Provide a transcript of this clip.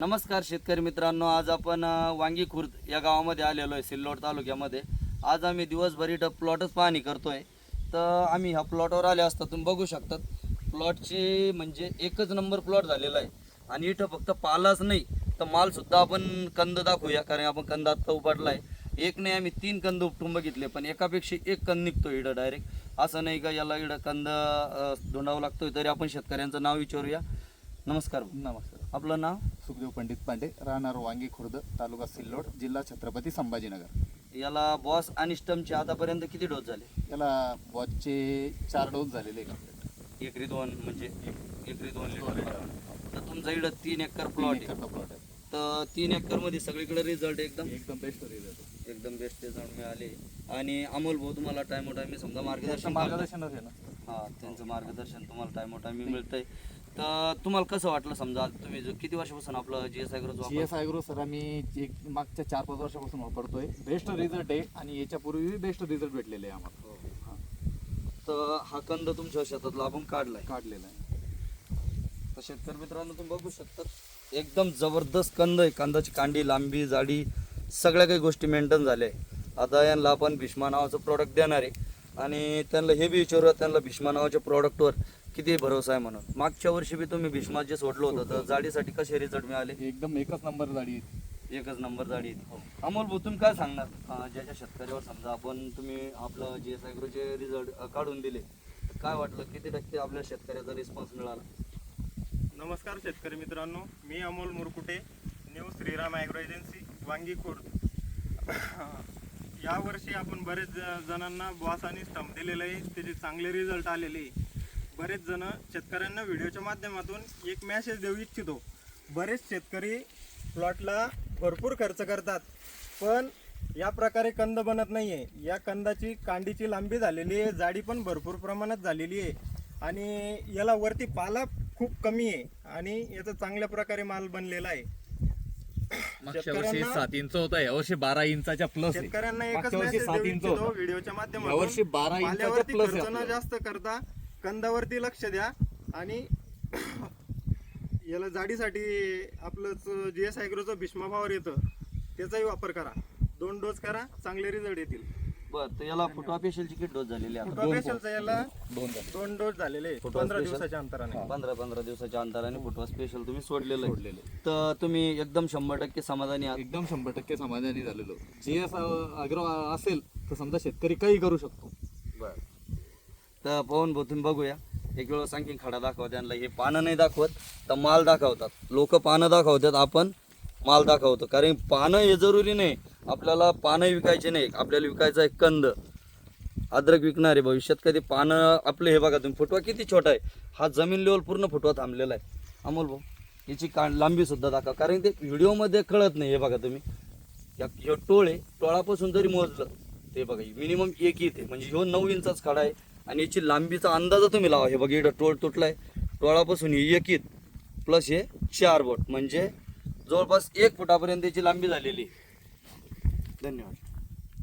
नमस्कार शेतकरी मित्रांनो आज आपण वांगी खुर्द या गावामध्ये आलेलो आहे सिल्लोड तालुक्यामध्ये. आज आम्ही दिवसभर इथं प्लॉटच पाहणी करतोय. तर आम्ही ह्या प्लॉटवर आले असता तुम्ही बघू शकतात प्लॉटचे म्हणजे एकच नंबर प्लॉट झालेला आहे. आणि इथं फक्त पालाच नाही तर माल सुद्धा आपण कंद दाखवूया कारण आपण कंद आत्ता उपाडला आहे एक नाही आम्ही तीन कंद उपटून बघितले पण एकापेक्षा एक कंद निघतो इडं डायरेक्ट असं नाही का याला इडं कंद धुंडावं लागतोय तरी आपण शेतकऱ्यांचं नाव विचारूया. नमस्कार. नमस्कार. आपलं नाव? सुखदेव पंडित पांडे राहणार वांगी खुर्द तालुका सिल्लोड जिल्हा छत्रपती संभाजीनगर. याला बॉस आणि स्टमचे आतापर्यंत किती डोस झाले? याला वॉचचे चार डोस झालेले आहे complete. एकरी दोन म्हणजे एकरी दोन लिटर. तर तुमचा इकडं तीन एकर प्लॉट तीन आहे. एकरचा plot आहे. तर तीन एकरमध्ये सगळीकडे रिझल्ट एकदम? एकदम बेस्ट रिझल्ट एकदम बेस्ट रिझल्ट मिळाले. आणि अमोल भाऊ तुम्हाला टाइमो टाइमी समजा मार्गदर्शन करतात. मार्गदर्शनच आहे ना. हा त्यांचं मार्गदर्शन तुम्हाला टाइमो टाइमी मिळतंय. तर तुम्हाला कसं वाटलं समजा तुम्ही जो किती वर्षापासून आपलं G S G S आयग्रो sir आम्ही एक मागच्या चार पाच वर्षापासून वापरतोय. बेस्ट रिझल्ट आहे आणि याच्यापूर्वी बेस्ट रिझल्ट भेटलेले आहे आम्हाला. हा, तर हा कंद तुमच्या शेतातला आपण काढलाय. काढलेला आहे. तर शेतकरी मित्रांनो तुम्ही बघू शकता एकदम जबरदस्त कंद आहे. कंदाची कांडी लांबी जाडी सगळ्या काही गोष्टी मेंटेन झाल्या आहे. आता यांना आपण भीष्मा नावाचं प्रॉडक्ट देणार आहे. आणि त्यांना हे बी विचारूया त्यांना भीष्मा नावाच्या प्रॉडक्टवर किती भरोसा आहे म्हणून. मागच्या वर्षी बी तुम्ही भीष्मा जे सोडलं होतं तर जाडीसाठी कसे रिझल्ट मिळाले? एकदम एकच नंबर गाडी आहे एकच नंबर जाडी आहे. अमोल भाऊ तुम्ही काय सांगणार? ज्याच्या शेतकऱ्यावर समजा आपण तुम्ही आपलं जी एस ॲग्रोचे रिझल्ट काढून दिले तर काय वाटलं? किती टक्के आपल्या शेतकऱ्याचा रिस्पॉन्स मिळाला? नमस्कार शेतकरी मित्रांनो मी Amol Murkute new Shriram agro agency Wangi Khurd यावर्षी आपण बरेच ज- जणांना बॉस आणि स्टंप दिलेलं आहे. त्याचे चांगले रिझल्ट आलेले आहे. बरेच जण शेतकऱ्यांना व्हिडिओच्या माध्यमातून एक मॅसेज देऊ इच्छितो. बरेच शेतकरी प्लॉटला भरपूर खर्च करतात पण या प्रकारे कंद बनत नाही आहे या कंदाची कांडीची लांबी झालेली आहे जाडी पण भरपूर प्रमाणात झालेली आहे आणि याला वरती पाला खूप कमी आहे आणि याचा चांगल्या प्रकारे माल बनलेला आहे. मागच्या वर्षी शेतकऱ्यांना- सात इंच होता यावर्षी बारा इंचाच्या प्लस शेतकऱ्यांना एकच मागच्या वर्षी मेसेज सात देऊ इंच इच्छितो होता. व्हिडिओच्या यावर्षी बारा माध्यमातून इंचाच्या पाल्यावरती plus आहे खर्च न. जास्त करता कंदावरती लक्ष द्या आणि याला जाडीसाठी आपलंच जी एस भीष्मा पॉवर येतं त्याचाही वापर करा. दोन डोस करा चांगले रिझल्ट येतील. बरं तर याला फुटवा पेशलची किती डोस झालेली आहे आता? फुटवा पेशलचा याला दोन झाले. दोन डोस झालेले आहेत. फुटवा पंधरा special? दिवसाच्या अंतराने. पंधरा पंधरा दिवसाच्या अंतराने फुटवा स्पेशल तुम्ही सोडलेलं आहे. सोडलेले. तर तुम्ही एकदम शंभर टक्के समाधानी आहात? एकदम शंभर टक्के समाधानी झालेलो. जे असं अग्रो असेल तर समजा शेतकरी काही करू शकतो. तर पवन भाऊ तुम्ही बघूया. एक वेळेस आणखी खडा दाखवा त्यांना. हे पानं नाही दाखवत तर माल दाखवतात. लोक पानं दाखवतात आपण माल दाखवतो. कारण पानं हे जरुरी नाही. आपल्याला पानं विकायचे नाही. आपल्याला विकायचं आहे कंद. अद्रक विकणारे भविष्यात कधी पानं आपले हे बघा तुम्ही फुटवा किती छोटा आहे. हा जमीन लेवल पूर्ण फुटवा थांबलेला आहे. अमोल भाऊ याची का लांबीसुद्धा दाखवा. कारण ते व्हिडिओमध्ये कळत नाही हे बघा तुम्ही. या टोळे टोळ आहे टोळापासून जरी मोजलं ते बघा मिनिमम एक येते म्हणजे ह्यो नऊ इंचाच खडा आहे. आणि याची लांबीचा अंदाज तुम्ही लावा. हे बघा इकडं टोळ तुटलाय. टोळापासून हे एक येत प्लस हे चार बोट. म्हणजे जवळपास एक फुटापर्यंत याची लांबी झालेली आहे. धन्यवाद.